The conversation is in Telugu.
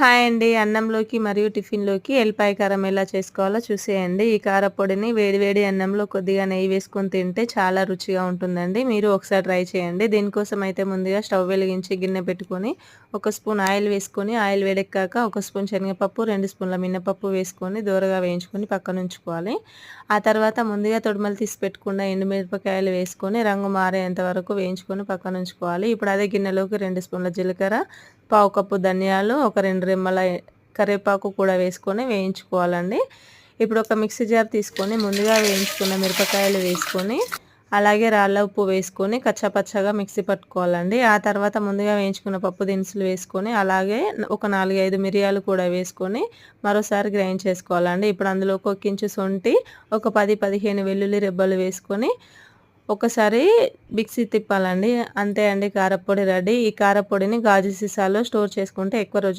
హాయ్ అండి. అన్నంలోకి మరియు టిఫిన్లోకి ఎల్లిపాయ కారం ఎలా చేసుకోవాలో చూసేయండి. ఈ కారపొడిని వేడివేడి అన్నంలో కొద్దిగా నెయ్యి వేసుకొని తింటే చాలా రుచిగా ఉంటుందండి. మీరు ఒకసారి ట్రై చేయండి. దీనికోసం అయితే ముందుగా స్టవ్ వెలిగించి గిన్నె పెట్టుకొని ఒక స్పూన్ ఆయిల్ వేసుకొని ఆయిల్ వేడెక్కాక ఒక స్పూన్ శనగపప్పు రెండు స్పూన్ల మినపప్పు వేసుకొని దూరగా వేయించుకొని పక్కన ఉంచుకోవాలి. ఆ తర్వాత ముందుగా తొడుమలు తీసి పెట్టకుండా ఎండుమిరపకాయలు వేసుకొని రంగు మారేంత వరకు వేయించుకొని పక్కన ఉంచుకోవాలి. ఇప్పుడు అదే గిన్నెలోకి రెండు స్పూన్ల జీలకర్ర పావు కప్పు ధనియాలు ఒక రెండు రెమ్మల కరివేపాకు కూడా వేసుకొని వేయించుకోవాలండి. ఇప్పుడు ఒక మిక్సీ జార్ తీసుకొని ముందుగా వేయించుకున్న మిరపకాయలు వేసుకొని అలాగే రాళ్ళ ఉప్పు వేసుకొని కచ్చాపచ్చగా మిక్సీ పట్టుకోవాలండి. ఆ తర్వాత ముందుగా వేయించుకున్న పప్పు దినుసులు వేసుకొని అలాగే ఒక నాలుగైదు మిరియాలు కూడా వేసుకొని మరోసారి గ్రైండ్ చేసుకోవాలండి. ఇప్పుడు అందులో ఒక కించు సొంటి ఒక పది పదిహేను వెల్లుల్లి రెబ్బలు వేసుకొని ఒకసారి మిక్సీ తిప్పాలండి. అంతే అండి కారపొడి రెడీ. ఈ కారపొడిని గాజు సీసాలో స్టోర్ చేసుకుంటే ఎక్కువ రోజులు